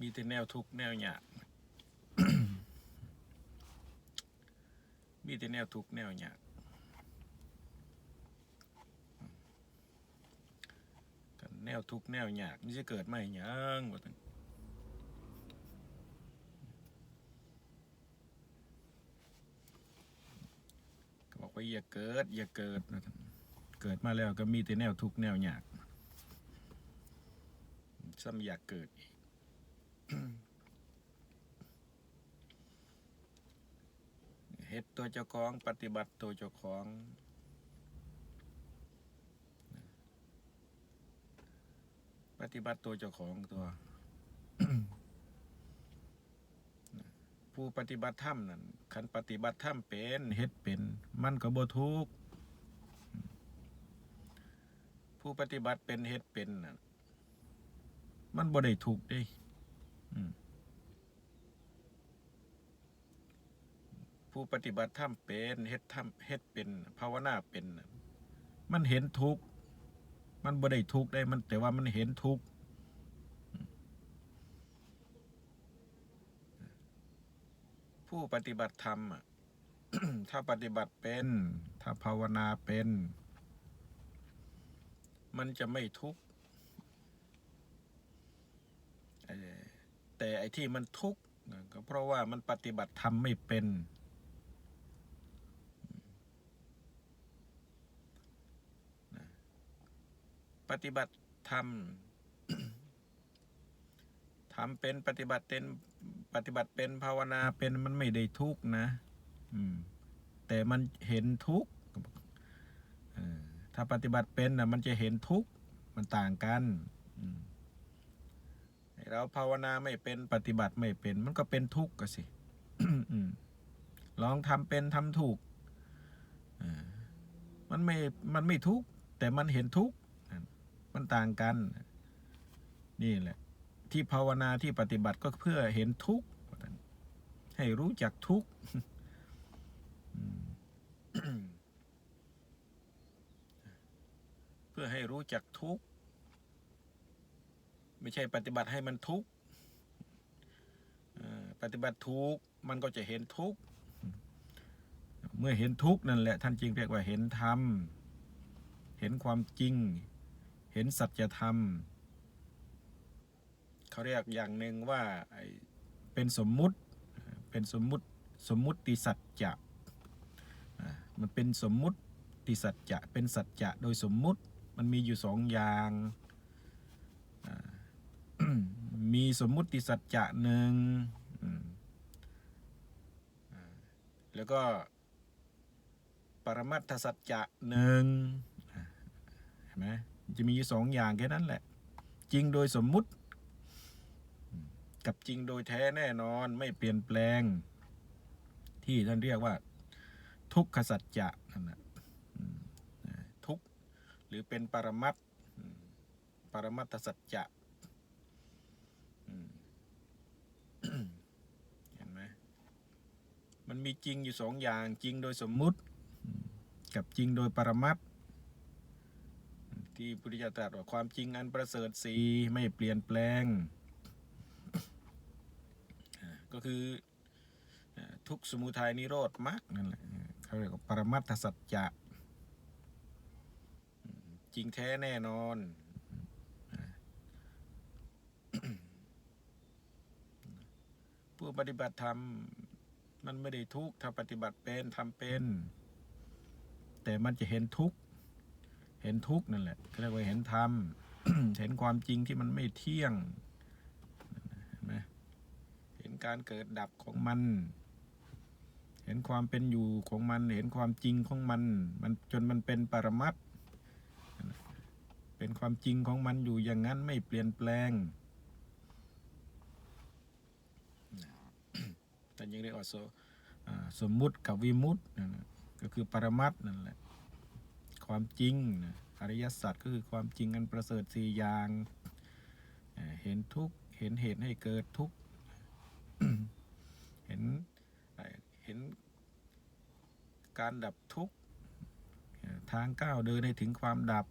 มีแต่แนวทุกข์แนวยากมีแต่แนวทุกข์แนวยากกันแนวทุกข์แนวยากนี่จะเกิดมาให้หยังว่าซั่นก็บอกว่าอย่าเกิด อย่าเกิดว่าซั่นเกิดมาแล้วก็มีแต่แนวทุกข์แนวยากซ้ำอยากเกิดอีก เฮ็ดตัวเจ้าของ ปฏิบัติตัวเจ้าของปฏิบัติตัวเจ้าของตัว ผู้ปฏิบัติธรรมนั่นคันปฏิบัติธรรมเป็นเฮ็ดเป็น มันก็บ่ทุกข์ผู้ปฏิบัติเป็นเฮ็ดเป็นน่ะมันบ่ได้ทุกข์เด้ ผู้ปฏิบัติธรรมเป็นเฮ็ดธรรมเฮ็ดเป็นภาวนาเป็น มันเห็นทุกข์มันบ่ได้ทุกข์ได้มันแต่ว่ามันเห็นทุกข์ผู้ปฏิบัติธรรมถ้าปฏิบัติเป็น ถ้าภาวนาเป็น มันจะไม่ทุกข์เอ่อ แต่ไอ้ที่มันทุกข์ก็เพราะว่ามันปฏิบัติธรรมไม่เป็น ปฏิบัติธรรมทำเป็นปฏิบัติเป็นปฏิบัติเป็นภาวนาเป็นมันไม่ได้ทุกข์นะอืมแต่มันเห็นทุกข์ถ้าปฏิบัติเป็นนะมันจะเห็นทุกข์มันต่างกัน เราภาวนาไม่เป็นปฏิบัติไม่เป็น มันก็เป็นทุกข์ก็สิลองทำเป็นทำถูกมันไม่ มันไม่ทุกข์แต่มันเห็นทุกข์มันต่างกัน นี่แหละ ที่ภาวนาที่ปฏิบัติก็เพื่อเห็นทุกข์ให้รู้จักทุกข์เพื่อให้รู้จักทุกข์ ไม่ใช่ปฏิบัติให้มันทุกข์ปฏิบัติทุกข์มันก็จะเห็นทุกข์เมื่อเห็นทุกข์นั่นแหละท่านจึงเรียกว่าเห็นธรรม เห็นความจริง เห็นสัจธรรม เขาเรียกอย่างหนึ่งว่าเป็นสมมุติ เป็นสมมุติสมมุติสัจจะมันเป็นสมมุติสัจจะเป็นสัจจะโดยสมมุติมันมีอยู่สองอย่าง มีสมมุติสัจจะหนึ่งแล้วก็ ปรมัตถสัจจะหนึ่งเห็นไหมจะมีอยู่สองอย่างแค่นั้นแหละ จริงโดยสมมุติ กับจริงโดยแท้แน่นอนไม่เปลี่ยนแปลง ที่ท่านเรียกว่า ทุกขสัจจะนั่นนะอืมอ่าทุกหรือเป็นปรมัตปรมัตถสัจจะอืม เห็นไหม มันมีจริงอยู่สองอย่างจริงโดยสมมุติ กับจริงโดยปรมัตถ์ที่พุทธิยถาตรัสว่าความจริงอันประเสริฐสีไม่เปลี่ยนแปลง ก็คือทุกสมุทัยนิโรธมรรคนั่นแหละเขาเรียกว่าปรมัตถสัจจะจริงแท้แน่นอน ผู้ปฏิบัติธรรม มันไม่ได้ทุกข์ถ้าปฏิบัติเป็นทำเป็น แต่มันจะเห็นทุกข์เห็นทุกข์นั่นแหละเขาเรียกว่าเห็นธรรมเห็นความจริงที่มันไม่เที่ยงเห็นไหมเห็นการเกิดดับของมัน เห็นความเป็นอยู่ของมัน เห็นความจริงของมัน มันจนมันเป็นปรมัตถ์เป็นความจริงของมันอยู่อย่างนั้นไม่เปลี่ยนแปลง แต่ยังเรียกว่าสสมมุติกับวิมุตตินั่นก็คือปรมัตนั่นแหละความจริงอริยสัจก็คือความจริงอันประเสริฐสี่อย่างเห็นทุกเห็นเหตุให้เกิดทุกเห็นเห็นการดับทุกทางก้าวเดินให้ถึงความดับ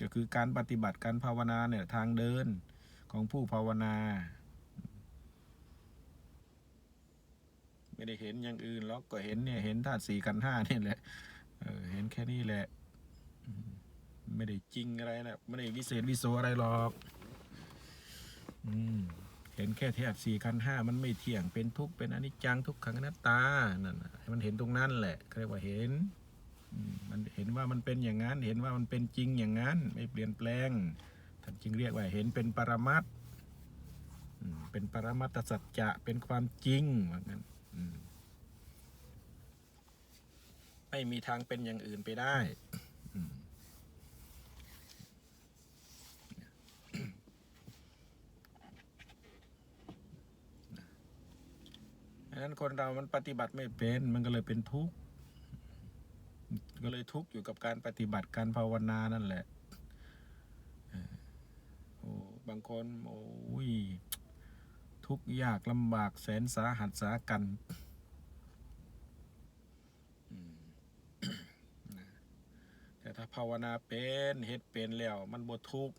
ก็คือการปฏิบัติการภาวนาเนี่ยทางเดินของผู้ภาวนา ไม่ได้เห็นอย่างอื่นหรอกก็เห็นเนี่ยเห็นธาตุสี่กันธ์ห้านี่แหละเออเห็นแค่นี้แหละไม่ได้จริงอะไรนะไม่ได้วิเศษวิโสอะไรหรอกอืมเห็นแค่ธาตุสี่กันธ์ห้ามันไม่เที่ยงเป็นทุกข์เป็นอนิจจังทุกขังอนัตตานั่นนะให้มันเห็นตรงนั้นแหละเขาเรียกว่าเห็นมันเห็นว่ามันเป็นอย่างนั้น เห็นว่ามันเป็นจริงอย่างนั้น ไม่เปลี่ยนแปลงท่านจึงเรียกว่าเห็นเป็นปรมัตเป็นปรมัตสัจจะเป็นความจริงว่างั้น ไม่มีทางเป็นอย่างอื่นไปได้ดังนั้นคนเรามันปฏิบัติไม่เป็น มันก็เลยเป็นทุกข์ ก็เลยทุกข์อยู่กับการปฏิบัติการภาวนานั่นแหละ โอ้ บางคน โอ้ย ทุกข์ยากลำบากแสนสาหัสสากันแต่ถ้าภาวนาเป็นเฮ็ดเป็นแล้ว มันบ่ทุกข์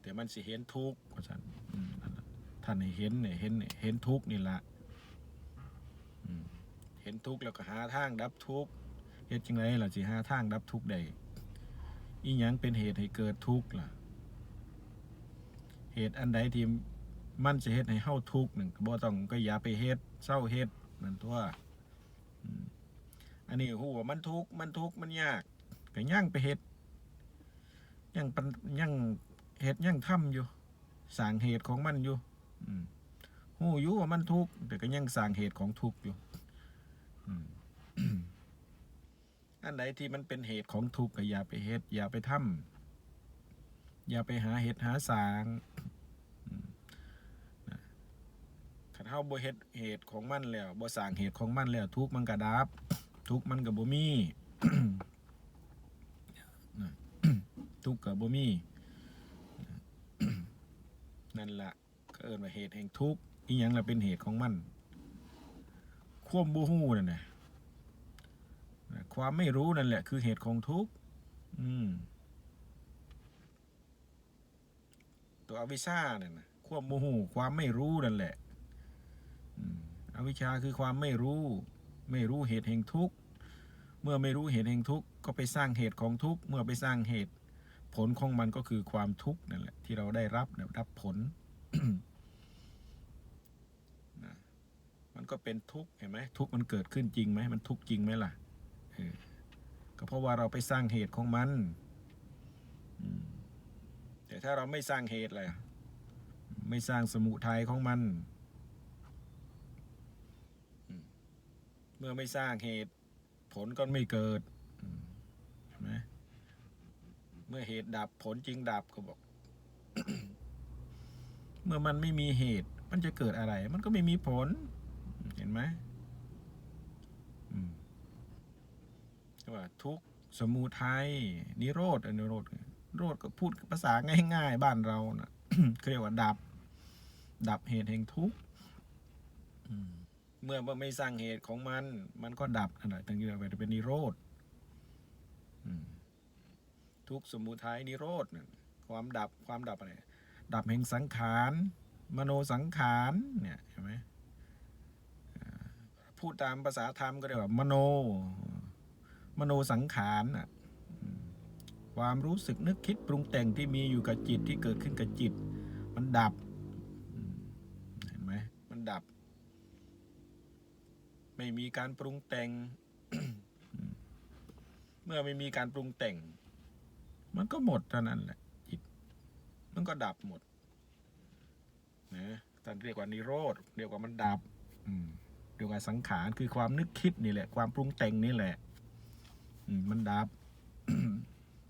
แต่มันสิเห็นทุกข์ว่าซั่นอืมนั่นท่านให้เห็นเนี่ยเห็นเห็นทุกข์นี่ละเห็นทุกข์แล้วก็หาทางดับทุกข์เฮ็ดจังไดล่ะสิหาทางดับทุกข์ได้อีหยังเป็นเหตุให้เกิดทุกข์ล่ะ เหตุอันใดที่มันจะเฮ็ดให้เฮาทุกข์หนึ่งก็บ่ต้องก็อย่าไปเฮ็ดเศร้าเฮ็ดนั่นตัวอันนี้ฮู้ว่ามันทุกข์มันทุกข์มันยากก็ย่างไปเฮ็ดยังปันยังเฮ็ดยังทำอยู่สร้างเหตุของมันอยู่อืมฮู้อยู่ว่ามันทุกข์แต่ก็ยังสร้างเหตุของทุกข์อยู่อันใดที่มันเป็นเหตุของทุกข์ก็อย่าไปเฮ็ดอย่าไปทำอย่าไปหาเห็ดหาสางอืมนะขัน เฮาบ่เฮ็ดเหตุของมันแล้วบ่สร้างเหตุของมันแล้ว ทุกมันก็ดับ ทุกมันก็บ่มีทุกก็บ่มีนั่นละก็เอิ้นว่าเหตุแห่งทุกข์อีหยังล่ะเป็นเหตุของมัน ความบ่ฮู้นั่นน่ะนะความไม่รู้นั่นแหละ คือเหตุของทุกข์อืมตัวอวิชชาเนี่ยนะ ความโมโหความไม่รู้นั่นแหละ อวิชชาคือความไม่รู้ ไม่รู้เหตุแห่งทุกข์ เมื่อไม่รู้เหตุแห่งทุกข์ก็ไปสร้างเหตุของทุกข์ เมื่อไปสร้างเหตุ ผลของมันก็คือความทุกข์นั่นแหละที่เราได้รับได้รับผลนะมันก็เป็นทุกข์เห็นไหมทุกข์มันเกิดขึ้นจริงไหมมันทุกข์จริงไหมล่ะก็เพราะว่าเราไปสร้างเหตุของมันแต่ถ้าเราไม่สร้างเหตุเลยไม่สร้างสมุทัยของมันอืม เมื่อไม่สร้างเหตุผลก็ไม่เกิดอืมเห็นไหมเมื่อเหตุดับผลจึงดับเขาบอก เมื่อมันไม่มีเหตุ มันจะเกิดอะไร มันก็ไม่มีผล เห็นไหมว่าทุกสมุทัยนิโรธอนิโรธโรดก็พูดภาษาง่ายๆ บ้านเรานะเขาเรียกว่าดับ ดับเหตุแห่งทุกข์ เมื่อมันไม่สร้างเหตุของมัน มันก็ดับอะไรตั้งเยอะไปเป็นนิโรธทุกสมุทัยนิโรธความดับความดับอะไรดับแห่งสังขารมโนสังขารเนี่ยเห็นไหมพูดตามภาษาธรรมก็เรียกว่ามโน มโนสังขารน่ะความรู้สึกนึกคิดปรุงแต่งที่มีอยู่กับจิตที่เกิดขึ้นกับจิต มันดับเห็นไหมมันดับ ไม่มีการปรุงแต่ง เมื่อไม่มีการปรุงแต่ง มันก็หมดเท่านั้นแหละจิตมันก็ดับหมดนะท่านเรียกว่านิโรธเรียกว่ามันดับเรียกว่าสังขารคือความนึกคิดนี่แหละ ความปรุงแต่งนี่แหละอืมันดับ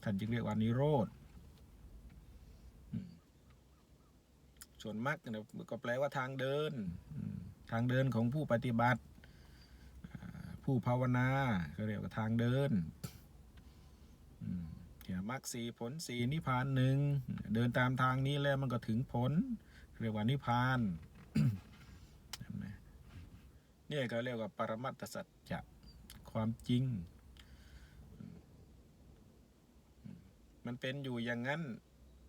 ท่านจึงเรียกว่านิโรธส่วนมรรคเนี่ยก็แปลว่าทางเดิน ทางเดินของผู้ปฏิบัติ ผู้ภาวนาก็เรียกว่าทางเดินมเนี่ยมรรคสีผลสีนิพพานหนึ่งเดินตามทางนี้แล้วมันก็ถึงผล เรียกว่านิพพานนี่ก็เรียกว่าปรมัตถสัจจะความจริง มันเป็นอยู่อย่างนั้น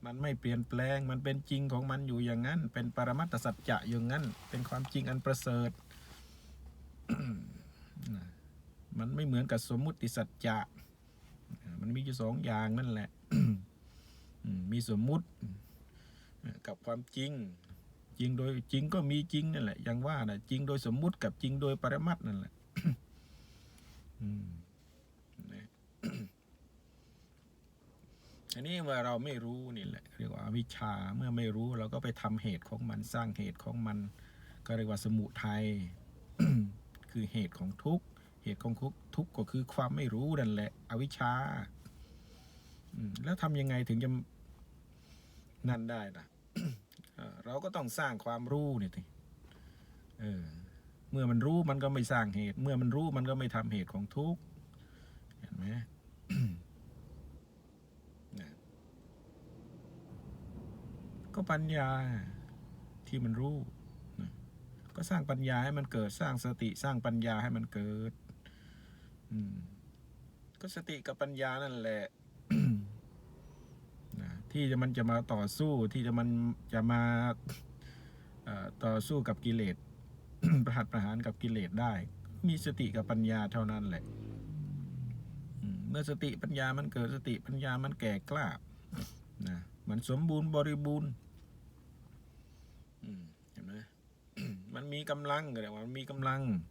มันไม่เปลี่ยนแปลง มันเป็นจริงของมันอยู่อย่างนั้น เป็นปรมัตถสัจจะอย่างนั้น เป็นความจริงอันประเสริฐ มันไม่เหมือนกับสมมุติสัจจะมันมีอยู่สองอย่างนั่นแหละมีสมมุติกับความจริง จริงโดยจริงก็มีจริงนั่นแหละอย่างว่านะจริงโดยสมมุติกับจริงโดยปรมัตถ์นั่นแหละอันนี้เมื่อเราไม่รู้นี่แหละเรียกว่าวิชชาเมื่อไม่รู้เราก็ไปทำเหตุของมันสร้างเหตุของมัน ก็เรียกว่าสมุทัยคือเหตุของทุกข์ เหตุของทุกข์ทุกข์ก็คือความไม่รู้นั่นแหละ อวิชชาแล้วทำยังไงถึงจะนั่นได้นะเอ่อเราก็ต้องสร้างความรู้เนี่ยทีเออ เมื่อมันรู้มันก็ไม่สร้างเหตุ เมื่อมันรู้มันก็ไม่ทำเหตุของทุกข์เห็นไหมก็ปัญญาที่มันรู้ ก็สร้างปัญญาให้มันเกิดสร้างสติสร้างปัญญาให้มันเกิด ก็สติกับปัญญานั่นแหละนะที่จะมันจะมาต่อสู้ที่จะมันจะมาเอ่อต่อสู้กับกิเลสประหัตประหารกับกิเลสได้ มีสติกับปัญญาเท่านั้นแหละอืมเมื่อสติปัญญามันเกิดสติปัญญามันแก่กล้านะมันสมบูรณ์บริบูรณ์อืมเห็นไหมมันมีกำลังก็เรียกว่ามันมีกำลังอืม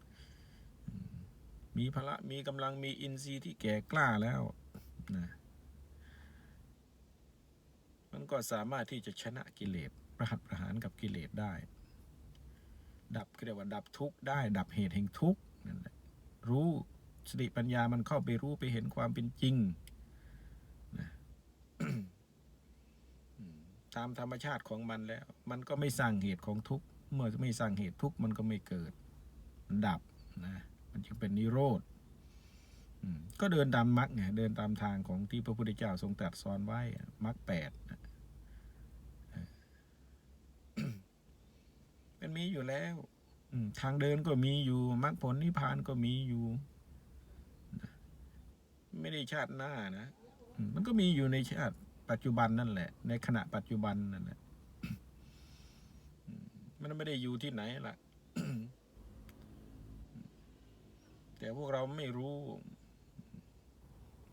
มีพละมีกำลังมีอินทรีย์ที่แก่กล้าแล้วนะมันก็สามารถที่จะชนะกิเลสประหัตประหารกับกิเลสได้ ดับเรียกว่าดับทุกข์ได้ ดับเหตุแห่งทุกข์นั่นแหละรู้สติปัญญามันเข้าไปรู้ไปเห็นความเป็นจริงนะตามธรรมชาติของมันแล้ว มันก็ไม่สร้างเหตุของทุกข์ เมื่อไม่สร้างเหตุทุกข์มันก็ไม่เกิด ดับนะ มันจึงเป็นนิโรธก็เดินตามมรรคไงเดินตามทางของที่พระพุทธเจ้าทรงตรัสสอนไว้มรรคแปดเออมันมีอยู่แล้วทางเดินก็มีอยู่มรรคผลนิพพานก็มีอยู่ ไม่ได้ชาติหน้านะมันก็มีอยู่ในชาติปัจจุบันนั่นแหละ ในขณะปัจจุบันนั่นแหละมมันไม่ได้อยู่ที่ไหนล่ะ แต่พวกเราไม่รู้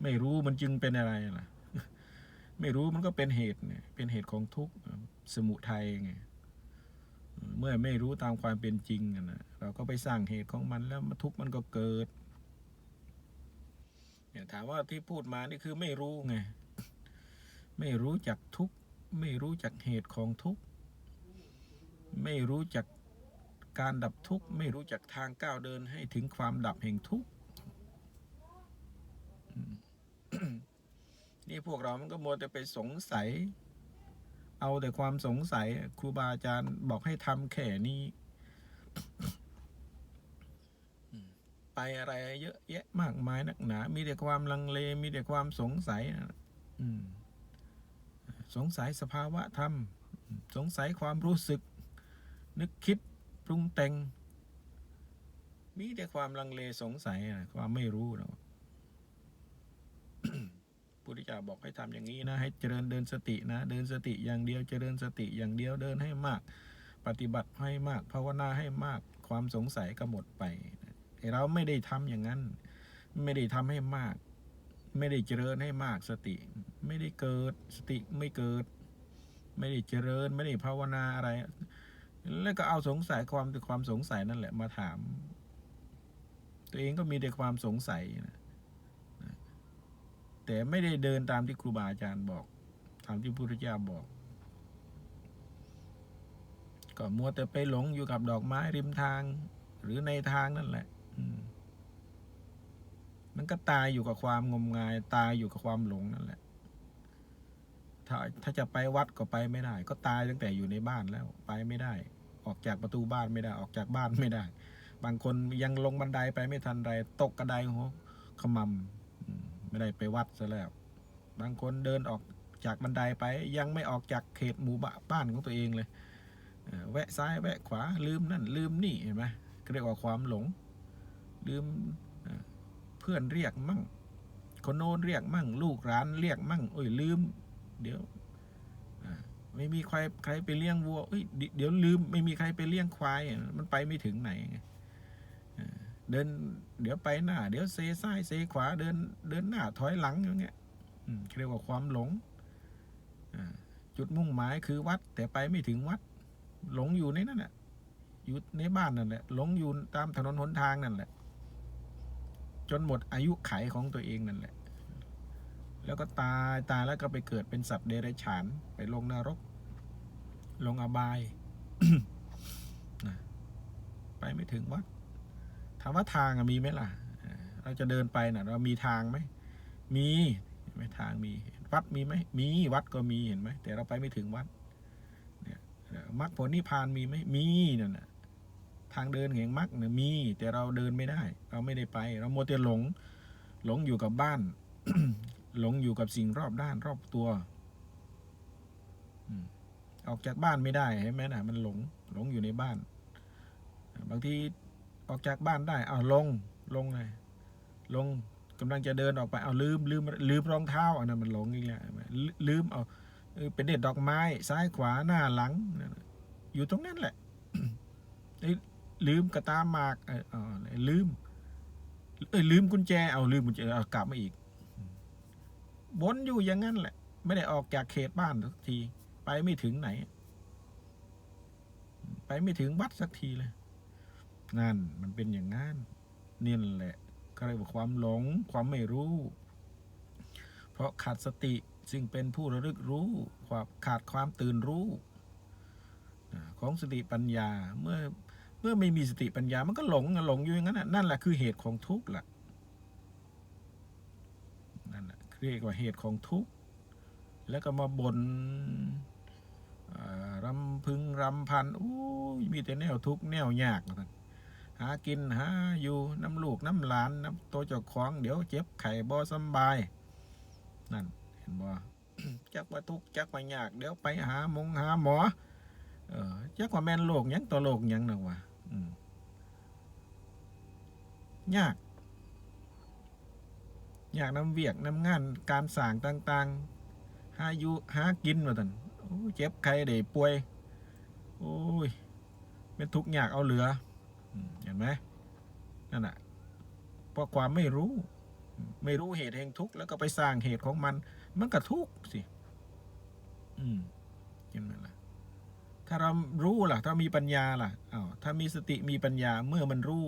ไม่รู้มันจึงเป็นอะไรล่ะ ไม่รู้มันก็เป็นเหตุเนี่ย เป็นเหตุของทุกข์สมุทัยไงเมื่อไม่รู้ตามความเป็นจริงนะเราก็ไปสร้างเหตุของมันแล้วทุกข์มันก็เกิดเนี่ยถามว่าที่พูดมานี่คือไม่รู้ไงไม่รู้จักทุกข์ไม่รู้จักเหตุของทุกข์ไม่รู้จัก การดับทุกข์ไม่รู้จักทางก้าวเดินให้ถึงความดับแห่งทุกข์นี่พวกเรามันก็มัวแต่ไปสงสัย เอาแต่ความสงสัยครูบาอาจารย์บอกให้ทำแค่นี้ ไปอะไรเยอะแยะมากมายนักหนา มีแต่ความลังเล มีแต่ความสงสัยสงสัยสภาวะธรรม สงสัยความรู้สึก นึกคิด ปรุงแต่ง มีแต่ความลังเลสงสัยนะความไม่รู้นะพุทธเจ้าบอกให้ทำอย่างนี้นะ ให้เจริญเดินสตินะ เดินสติอย่างเดียวเจริญสติอย่างเดียวเดินให้มาก ปฏิบัติให้มาก ภาวนาให้มากความสงสัยก็หมดไปแต่เราไม่ได้ทำอย่างนั้น ไม่ได้ทำให้มาก ไม่ได้เจริญให้มากสติ ไม่ได้เกิดสติไม่เกิด ไม่ได้เจริญ ไม่ได้ภาวนาอะไร แล้วก็เอาสงสัยความความสงสัยนั่นแหละมาถาม ตัวเองก็มีแต่ความสงสัยนะแต่ไม่ได้เดินตามที่ครูบาอาจารย์บอกตามที่พระพุทธเจ้าบอก ก็มัวแต่ไปหลงอยู่กับดอกไม้ริมทาง หรือในทางนั่นแหละมมันก็ตายอยู่กับความงมงาย ตายอยู่กับความหลงนั่นแหละ ถ้าถ้าจะไปวัดก็ไปไม่ได้ ก็ตายตั้งแต่อยู่ในบ้านแล้ว ไปไม่ได้ ออกจากประตูบ้านไม่ได้ออกจากบ้านไม่ได้ บางคนยังลงบันไดไปไม่ทันไรตกกระไดหัวขมำไม่ได้ไปวัดซะแล้ว บางคนเดินออกจากบันไดไปยังไม่ออกจากเขตหมู่บ้านของตัวเองเลยแวะซ้ายแวะขวาลืมนั่นลืมนี่เห็นไหมเรียกว่าความหลง ลืมเพื่อนเรียกมั่งคนโน้นเรียกมั่ง ลูกร้านเรียกมั่งโอ้ยลืม เดี๋ยว ไม่มีใครใครไปเลี้ยงวัวเดี๋ยวลืมไม่มีใครไปเลี้ยงควาย มันไปไม่ถึงไหนเดิน เดี๋ยวไปหน้า เดี๋ยวเซซ้ายเซขวาเดิน เดินหน้าถอยหลังอย่างเงี้ยเรียกว่าความหลงจุดมุ่งหมายคือวัด แต่ไปไม่ถึงวัด หลงอยู่ในนั่นแหละอยู่ในบ้านนั่นแหละหลงอยู่ตามถนนหนทางนั่นแหละ จนหมดอายุไขของตัวเองนั่นแหละ แล้วก็ตายตายแล้วก็ไปเกิดเป็นสัตว์เดรัจฉาน ไปลงนรก ลงอบายนะไปไม่ถึงวัดถามว่าทางมีไหมล่ะ เราจะเดินไปน่ะ เรามีทางไหมมีไหมทางมีวัดมีไหมมีวัดก็มีเห็นไหมแต่เราไปไม่ถึงวัดเนี่ยมรรคผลนิพพานมีไหมมีนั่นนะทางเดินแห่งมรรคเนี่ยมี แต่เราเดินไม่ได้ เราไม่ได้ไป เราโมวแต่หลง หลงอยู่กับบ้าน หลงอยู่กับสิ่งรอบด้านรอบตัวออกจากบ้านไม่ได้เห็นไหมนะมันหลงหลงอยู่ในบ้าน บางทีออกจากบ้านได้เอาวลงลงเลยลงกำลังจะเดินออกไปเอาลืมลืมลืมรองเท้าอันนั้นมันหลงอีกแล้วลืลืมเอาเป็นเด็ดดอกไม้ ซ้ายขวาหน้าหลัง อยู่ตรงนั้นแหละเอ้ลืมกระตาหมากเออลืมเอ้ยลืมกุญแจเอาลืมกุญแจเอากลับมาอีก วนอยู่อย่างนั้นแหละ ไม่ได้ออกจากเขตบ้านสักที ไปไม่ถึงไหน ไปไม่ถึงวัดสักทีเลยนั่นมันเป็นอย่างนั้นนี่แหละก็เรียกว่าความหลงความไม่รู้ เพราะขาดสติซึ่งเป็นผู้ระลึกรู้ความขาดความตื่นรู้ของสติปัญญาเมื่อเมื่อไม่มีสติปัญญามันก็หลงหลงอยู่อย่างนั้นนั่นแหละคือเหตุของทุกข์ล่ะนั่นแหละ เรียกว่าเหตุของทุกข์ แล้วก็มาบนอ่ารำพึงรำพันอู้ยมีแต่แนวทุกข์แนวยากว่านหากินหาอยู่น้ำลูกน้ำหลานน้ำตัวเจ้าของเดี๋ยวเจ็บไข้บ่สบาย นั่นเห็นบ่จักว่าทุกข์จักว่ายาก เดี๋ยวไปหาหมงหาหมอ เออจักว่าแม่นโรคหยังตัวโรคหยังนะวะยาก อยากนำเวียกนำงานการสางต่างๆหาอยู่หากินว่าตันโอ้เจ็บใครได้ป่วย โอ้ยเป็นทุกข์ยากเอาเหลือเห็นไหมนั่นน่ะเพราะความไม่รู้ ไม่รู้เหตุแห่งทุกข์แล้วก็ไปสร้างเหตุของมัน มันก็ทุกข์สิอืมเห็นไหมล่ะถ้าเรารู้ล่ะ ถ้ามีปัญญาล่ะอ้าวถ้ามีสติมีปัญญาเมื่อมันรู้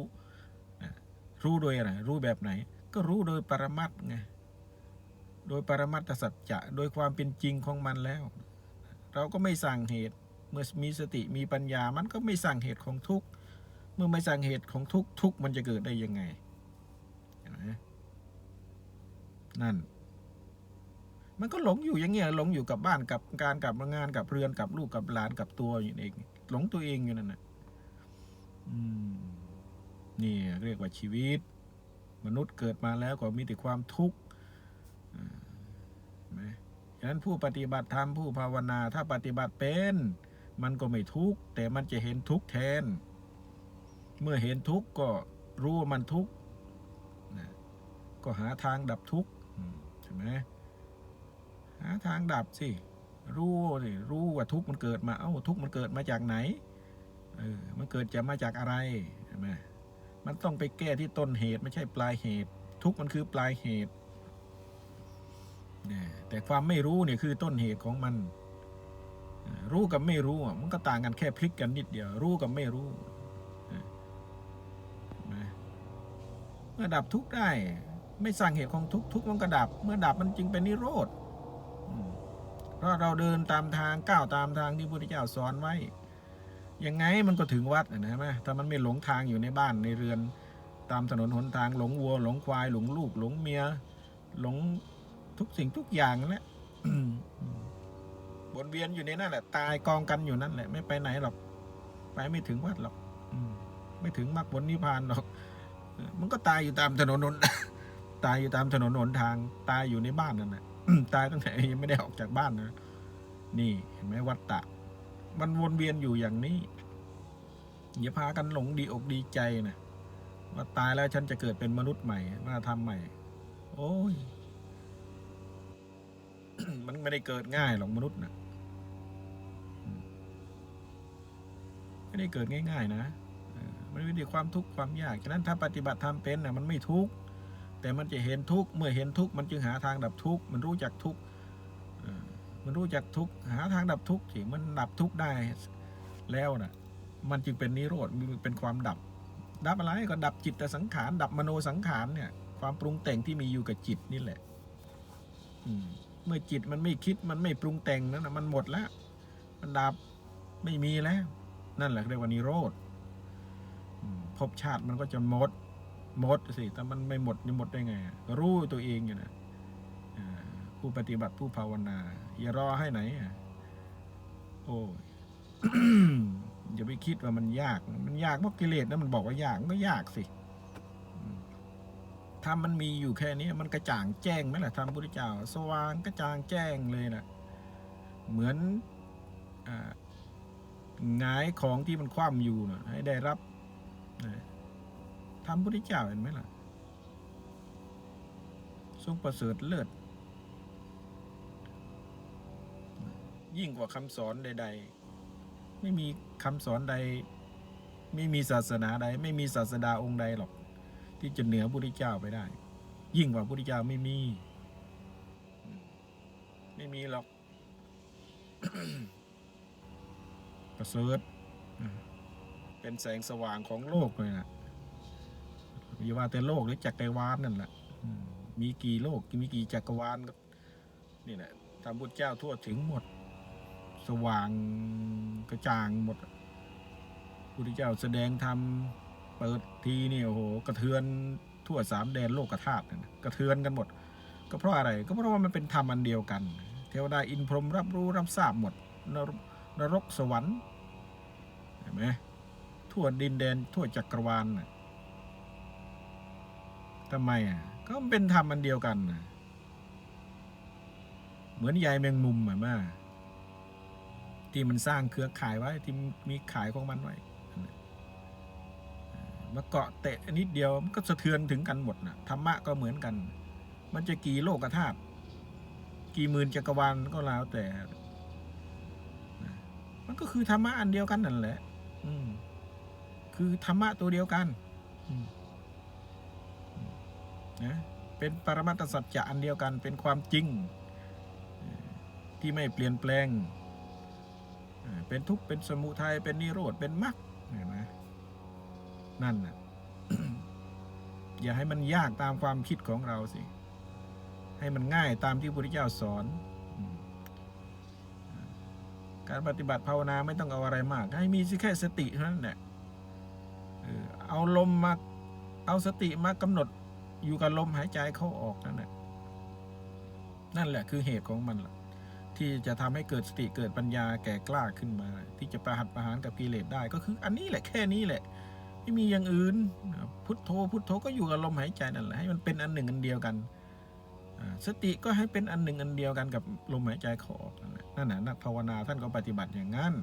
รู้โดยอะไรรู้แบบไหน ก็รู้โดยปรมัตถ์ไงโดยปรมัตถสัจจะโดยความเป็นจริงของมันแล้ว เราก็ไม่สั่งเหตุเมื่อมีสติมีปัญญามันก็ไม่สั่งเหตุของทุกข์เมื่อไม่สั่งเหตุของทุกข์ทุกข์มันจะเกิดได้ยังไงนั่น มันก็หลงอยู่อย่างเงี้ยหลงอยู่กับบ้านกับการกับงานกับเรือนกับลูกกับหลานกับตัวอยู่เองหลงตัวเองอยู่นั่นน่ะอืมนี่เรียกว่าชีวิต มนุษย์เกิดมาแล้วก็มีแต่ความทุกข์นไหมฉะนั้นผู้ปฏิบัติธรรมผู้ภาวนาถ้าปฏิบัติเป็น มันก็ไม่ทุกข์แต่มันจะเห็นทุกข์แทน เมื่อเห็นทุกข์ก็รู้ว่ามันทุกข์นะก็หาทางดับทุกข์ใช่ไหมหาทางดับสิรู้สิรู้ว่าทุกข์มันเกิดมา เอ้าทุกข์มันเกิดมาจากไหนเออมันเกิดจะมาจากอะไรใช่ไหม มันต้องไปแก้ที่ต้นเหตุไม่ใช่ปลายเหตุ ทุกมันคือปลายเหตุเนี่ยแต่ความไม่รู้เนี่ยคือต้นเหตุของมัน รู้กับไม่รู้มันก็ต่างกันแค่พลิกกันนิดเดียว รู้กับไม่รู้เมื่อดับทุกได้ ไม่สั่งเหตุของทุกทุกมันก็ดับ เมื่อดับมันจึงเป็นนิโรธเพราะเราเดินตามทางก้าวตามทางที่พระพุทธเจ้าสอนไว้ ยังไงมันก็ถึงวัดอะนะใช่ไหมถ้ามันไม่หลงทางอยู่ในบ้านในเรือน ตามถนนหนทางหลงวัว หลงควาย หลงลูก หลงเมีย หลงทุกสิ่งทุกอย่างนั่นแหละวนเวียนอยู่ในนั่นแหละ ตายกองกันอยู่นั่นแหละ ไม่ไปไหนหรอก ไปไม่ถึงวัดหรอกอไม่ถึงมรรคผลนิพพานหรอก มันก็ตายอยู่ตามถนนหนตายอยู่ตามถนนหนทาง ตายอยู่ในบ้านนั่นแหละตายตั้งแต่ยังไม่ได้ออกจากบ้านนะนี่เห็นไหมวัฏฏะ มันวนเวียนอยู่อย่างนี้อย่าพากันหลงดีอกดีใจนะว่าตายแล้วฉันจะเกิดเป็นมนุษย์ใหม่ มาทำใหม่ โอ้ย มันไม่ได้เกิดง่ายหรอกมนุษย์นะไม่ได้เกิดง่าย ๆ นะมันมีความทุกข์ความยาก ฉะนั้นถ้าปฏิบัติทำเป็นนะมันไม่ทุกข์แต่มันจะเห็นทุกข์เมื่อเห็นทุกข์มันจึงหาทางดับทุกข์มันรู้จักทุกข์ มันรู้จักทุกข์หาทางดับทุกข์สิมันดับทุกข์ได้แล้วนะมันจึงเป็นนิโรธมันเป็นความดับ ดับอะไรก็ดับจิตตสังขาร ดับมโนสังขารเนี่ย ความปรุงแต่งที่มีอยู่กับจิตนี่แหละเมื่อจิตมันไม่คิดมันไม่ปรุงแต่งนั้นนะมันหมดแล้ว มันดับไม่มีแล้ว นั่นแหละเรียกว่านิโรธอืมภพชาติมันก็จะหมดหมดสิแต่มันไม่หมดนี่หมดได้ไง รู้ตัวเองอยู่นะ ผู้ปฏิบัติผู้ภาวนา อย่ารอให้ไหน โอ้ยอย่าไปคิดว่ามันยาก มันยากเพราะกิเลสนะมันบอกว่ายากมันก็ยากสิอืมถ้ามันมีอยู่แค่นี้มันกระจ่างแจ้งไหมล่ะธรรมพุทธเจ้า สว่างกระจ่างแจ้งเลยนะเหมือนอ่าหงายของที่มันคว่ำอยู่นะให้ได้รับนะธรรมพุทธเจ้าเห็นไหมล่ะทรงประเสริฐเลิศ ยิ่งกว่าคำสอนใด ๆ ไม่มีคำสอนใด ไม่มีศาสนาใด ไม่มีศาสดาองค์ใดหรอก ที่จะเหนือพระพุทธเจ้าไปได้ ยิ่งกว่าพระพุทธเจ้าไม่มี ไม่มีหรอกประเสริฐเป็นแสงสว่างของโลกเลยนะอย่าว่าแต่โลกหรือจักรวาลนั่นแหละมมีกี่โลก มีกี่จักรวาลก็นี่แหละทำพุทธเจ้าทั่วถึงหมด สว่างกระจ่างหมดพุทธเจ้าแสดงธรรมเปิดทีนี่โอ้โหกระเทือนทั่วสามแดนโลกธาตุนะกระเทือนกันหมด ก็เพราะอะไรก็เพราะว่ามันเป็นธรรมอันเดียวกัน เทวดาอินพรหมรับรู้รับทราบหมดนรนรกสวรรค์เห็นไหมทั่วดินแดนทั่วจักรวาลน่ะทำไมอะก็มันเป็นธรรมอันเดียวกัน เหมือนใยแมงมุมอะแม่ ที่มันสร้างเครือข่ายไว้ที่มีขายของมันไว้นั่นน่ะอ่ามาเกาะเตะนิดเดียวมันก็สะเทือนถึงกันหมดนะธรรมะก็เหมือนกัน มันจะกี่โลกธาตุกี่หมื่นจักรวาลก็แล้วแต่ มันก็คือธรรมะอันเดียวกันนั่นแหละ อืมคือธรรมะตัวเดียวกันนะเป็นปรมัตสัจจะอันเดียวกันเป็นความจริง ที่ไม่เปลี่ยนแปลง เป็นทุกข์เป็นสมุทัยเป็นนิโรธเป็นมรรคเห็นไหมนั่นน่ะอย่าให้มันยากตามความคิดของเราสิ ให้มันง่ายตามที่พระพุทธเจ้าสอนอการปฏิบัติภาวนาไม่ต้องเอาอะไรมาก ให้มีแค่สติเท่านั้นแหละเออเอาลมมาเอาสติมากำหนดอยู่กับลมหายใจเข้าออกนั่นแหละนั่นแหละคือเหตุของมันล่ะ ที่จะทำให้เกิดสติเกิดปัญญาแก่กล้าขึ้นมา ที่จะประหัตประหารกับกิเลสได้ก็คืออันนี้แหละแค่นี้แหละ ไม่มีอย่างอื่นพุทโธพุทโธก็อยู่กับลมหายใจนั่นแหละให้มันเป็นอันหนึ่งอันเดียวกันสติก็ให้เป็นอันหนึ่งอันเดียวกันกับลมหายใจเขาออกนั่นแหละนักภาวนาท่านก็ปฏิบัติอย่างนั้น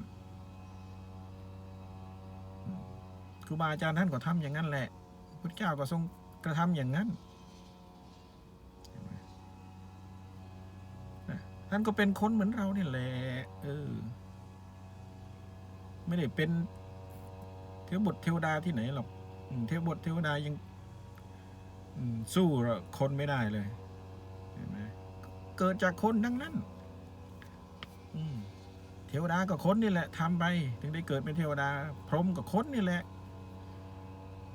ครูบาอาจารย์ท่านก็ทำอย่างนั้นแหละ พุทธเจ้าก็ทรงกระทำอย่างนั้นเห็นไหมนะ ท่านก็เป็นคนเหมือนเราเนี่ยแหละเออ ไม่ได้เป็นเทวบทเทวดาที่ไหนหรอกเทวบทเทวดายังสู้คนไม่ได้เลยเห็นไหมเกิดจากคนทั้งนั้นเทวดาก็คนนี่แหละทำไป ถึงได้เกิดเป็นเทวดา พรหมก็คนนี่แหละ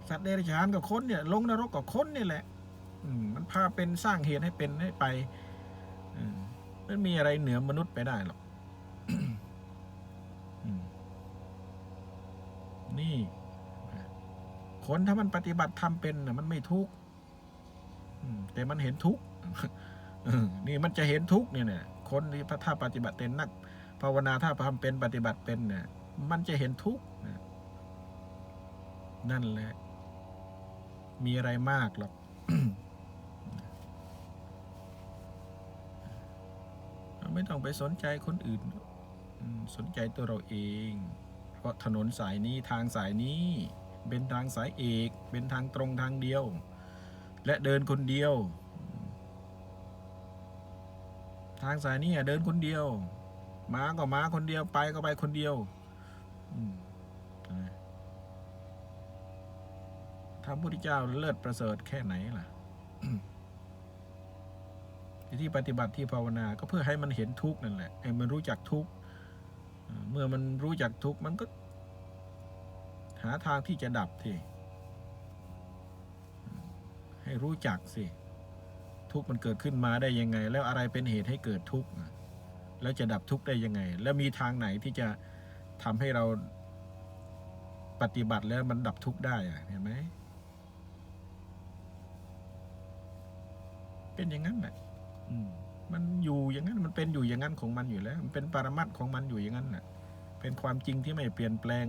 สัตว์เดรัจฉานก็คนเนี่ย ลงนรกก็คนนี่แหละ อืมมันพาเป็นสร้างเหตุให้เป็นให้ไป อืม ไม่มีอะไรเหนือมนุษย์ไปได้หรอกนี่ คนถ้ามันปฏิบัติทำเป็นน่ะมันไม่ทุกข์แต่มันเห็นทุกข์นี่มันจะเห็นทุกข์เนี่ยเนี่ยคนที่ถ้าปฏิบัติเป็นนัก ภาวนาถ้าทำเป็นปฏิบัติเป็นเนี่ยมันจะเห็นทุกข์นั่นแหละ มีอะไรมากหรอก เรา ไม่ต้องไปสนใจคนอื่น สนใจตัวเราเอง เพราะถนนสายนี้ทางสายนี้ เป็นทางสายเอก เป็นทางตรงทางเดียว และเดินคนเดียว ทางสายนี้เดินคนเดียวม้าก็ม้าคนเดียวไปก็ไปคนเดียวอืมนพุทธเจ้าเลิศประเสริฐแค่ไหนล่ะ ที่ปฏิบัติที่ภาวนา ก็เพื่อให้มันเห็นทุกข์นั่นแหละให้มันรู้จักทุกข์เมื่อมันรู้จักทุกข์มันก็ หาทางที่จะดับทีให้รู้จักสิทุกข์มันเกิดขึ้นมาได้ยังไง แล้วอะไรเป็นเหตุให้เกิดทุกข์แล้วจะดับทุกข์ได้ยังไง แล้วมีทางไหนที่จะทำให้เราปฏิบัติแล้วมันดับทุกข์ได้เห็นไหมเป็นอย่างนั้นแหละ มันอยู่อย่างนั้นมันเป็นอยู่อย่างนั้นของมันอยู่แล้ว มันเป็นปรมัตของมันอยู่อย่างนั้นน่ะเป็นความจริงที่ไม่เปลี่ยนแปลง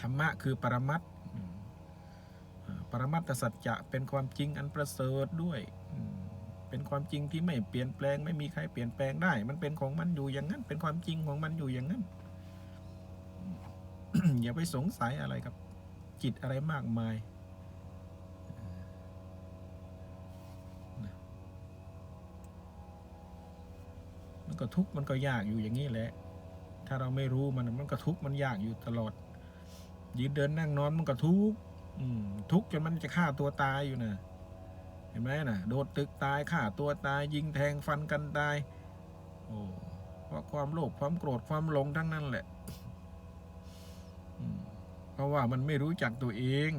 ธรรมะคือปรมัตถ์อืมอ่าปรมัตถสัจจะเป็นความจริงอันประเสริฐด้วย เป็นความจริงที่ไม่เปลี่ยนแปลง ไม่มีใครเปลี่ยนแปลงได้ มันเป็นของมันอยู่อย่างนั้น เป็นความจริงของมันอยู่อย่างนั้น อย่าไปสงสัยอะไรกับ จิตอะไรมากมาย ก็ทุกข์มันก็ยากอยู่อย่างนี้แหละ ถ้าเราไม่รู้มันมันก็ทุกข์มันยากอยู่ตลอด ยืนเดินนั่งนอนมันก็ทุกข์ทุกข์จนมันจะฆ่าตัวตายอยู่นะเห็นไหมนะโดดตึกตายฆ่าตัวตาย ยิงแทงฟันกันตาย โอ้เพราะความโลภความโกรธความหลงทั้งนั้นแหละเพราะว่ามันไม่รู้จักตัวเอง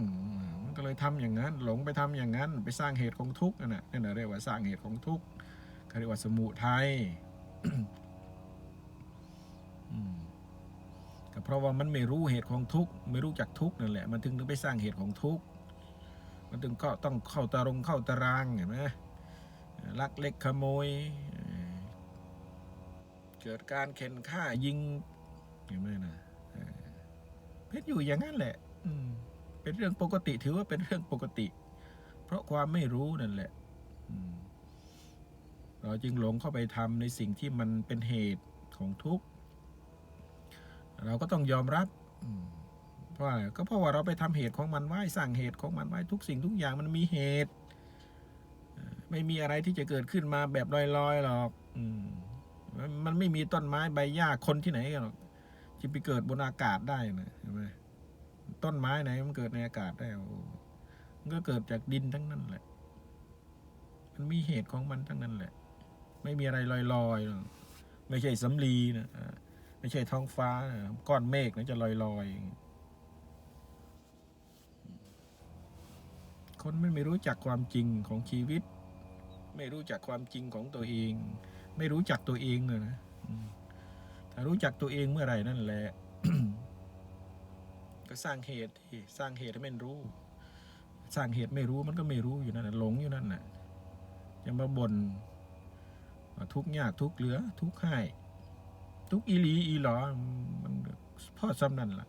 มันก็เลยทำอย่างนั้น หลงไปทำอย่างนั้น ไปสร้างเหตุของทุกข์นั่นน่ะนั่นะเรียกว่าสร้างเหตุของทุกข์เขาเรียกว่าสมุทัย ก็เพราะว่ามันไม่รู้เหตุของทุกข์ไม่รู้จักทุกข์นั่นแหละ มันถึงถึงไปสร้างเหตุของทุกข์มันถึงก็ต้องเข้าตารงเข้าตารางเห็นไหมลักเล็กขโมยเกิดการเข็นฆ่ายิงเห็นไหมนะเออเป็นอยู่อย่างนั้นแหละอืมเป็นเรื่องปกติถือว่าเป็นเรื่องปกติ เพราะความไม่รู้นั่นแหละ อืม เราจึงหลงเข้าไปทำในสิ่งที่มันเป็นเหตุของทุกข์เราก็ต้องยอมรับเพราะอะไรก็เพราะว่าเราไปทำเหตุของมันไว้สร้างเหตุของมันไว้ทุกสิ่งทุกอย่างมันมีเหตุ ไม่มีอะไรที่จะเกิดขึ้นมาแบบลอยๆหรอกอมมันไม่มีต้นไม้ใบหญ้าคนที่ไหนกันหรอกที่ไปเกิดบนอากาศได้นะเห็นไหมต้นไม้ไหนมันเกิดในอากาศได้มันก็เกิดจากดินทั้งนั้นแหละ มันมีเหตุของมันทั้งนั้นแหละ ไม่มีอะไรลอยๆหรอกไม่ใช่สำลีนะไม่ใช่ท้องฟ้านะก้อนเมฆนะจะลอยลอยๆคนไม่ไม่รู้จักความจริงของชีวิต ไม่รู้จักความจริงของตัวเอง ไม่รู้จักตัวเองเลยนะถ้ารู้จักตัวเองเมื่อไหร่นั่นแหละก็สร้างเหตุที่สร้างเหตุให้มันรู้ สร้างเหตุไม่รู้มันก็ไม่รู้อยู่นั่นน่ะหลงอยู่นั่นน่ะยังมาบ่นว่า ทุกยากทุกเหลือ ทุกข์ให้ทุกอีหลีอีหลอมันพ่อซ้ำนั่นล่ะ